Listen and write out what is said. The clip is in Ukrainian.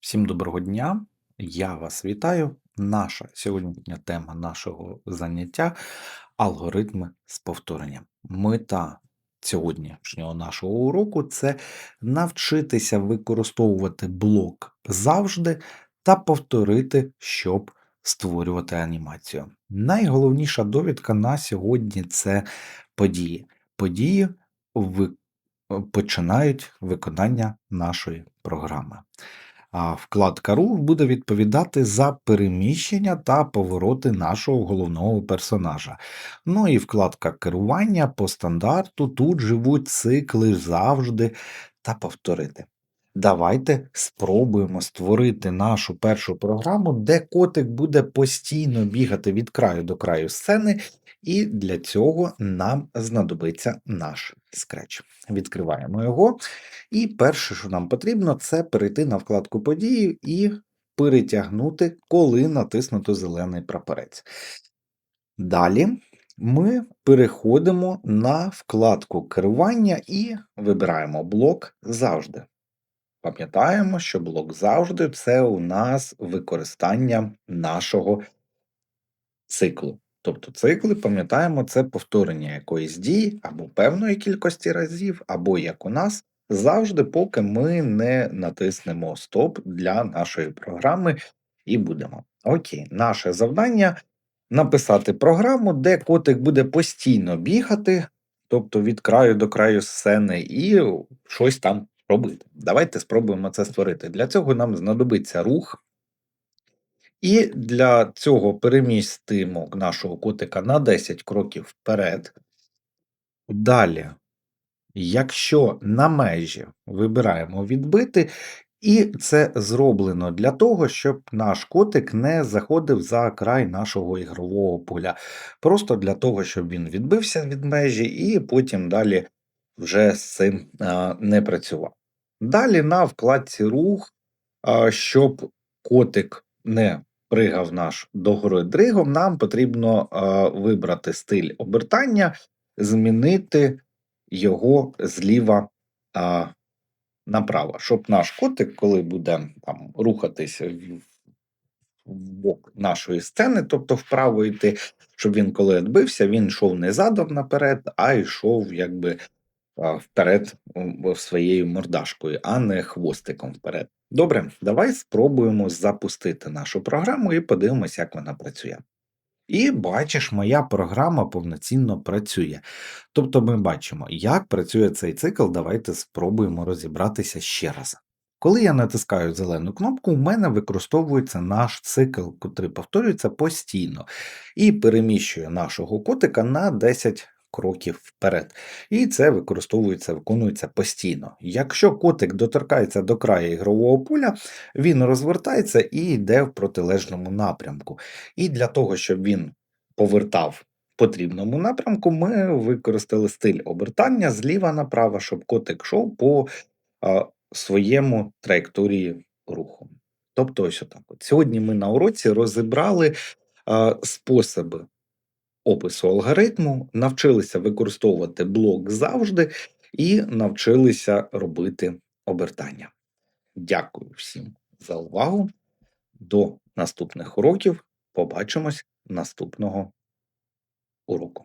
Всім доброго дня, я вас вітаю. Наша сьогоднішня тема нашого заняття алгоритми з повторенням. Мета сьогоднішнього нашого уроку це навчитися використовувати блок завжди та повторити, щоб створювати анімацію. Найголовніша довідка на сьогодні це події. Події починають виконання нашої програми. А вкладка рух буде відповідати за переміщення та повороти нашого головного персонажа. Ну і вкладка керування по стандарту тут живуть цикли завжди та повторити. Давайте спробуємо створити нашу першу програму, де котик буде постійно бігати від краю до краю сцени, і для цього нам знадобиться наш скреч. Відкриваємо його. І перше, що нам потрібно, це перейти на вкладку події і перетягнути, коли натиснуто зелений прапорець. Далі ми переходимо на вкладку керування і вибираємо блок завжди. Пам'ятаємо, що блок завжди це у нас використання нашого циклу. Тобто цикли, пам'ятаємо, це повторення якоїсь дії або певної кількості разів, або як у нас завжди, поки ми не натиснемо стоп для нашої програми і будемо. Окей, наше завдання написати програму, де котик буде постійно бігати, тобто від краю до краю сцени, і щось там робити. Давайте спробуємо це створити. Для цього нам знадобиться рух. І для цього перемістимо нашого котика на 10 кроків вперед. Далі, якщо на межі вибираємо відбити, і це зроблено для того, щоб наш котик не заходив за край нашого ігрового поля. Просто для того, щоб він відбився від межі і потім далі вже з цим не працював. Далі на вкладці рух, щоб котик не пригав наш догори дригом, нам потрібно вибрати стиль обертання, змінити його зліва направо, щоб наш котик, коли буде там рухатися в бок нашої сцени, тобто вправо йти, щоб він коли відбився, він йшов не задом наперед, а йшов якби вперед своєю мордашкою, а не хвостиком вперед. Добре, давай спробуємо запустити нашу програму і подивимося, як вона працює. І бачиш, моя програма повноцінно працює. Тобто ми бачимо, як працює цей цикл. Давайте спробуємо розібратися ще раз. Коли я натискаю зелену кнопку, у мене використовується наш цикл, котрий повторюється постійно, і переміщує нашого котика на 10 кроків вперед. І це використовується, виконується постійно. Якщо котик доторкається до краю ігрового поля, він розвертається і йде в протилежному напрямку. І для того, щоб він повертав потрібному напрямку, ми використали стиль обертання зліва направо, щоб котик йшов по а, своєму траєкторії руху. Тобто, ось отак. От. Сьогодні ми на уроці розібрали а, способи опису алгоритму, навчилися використовувати блок завжди і навчилися робити обертання. Дякую всім за увагу. До наступних уроків. Побачимось наступного уроку.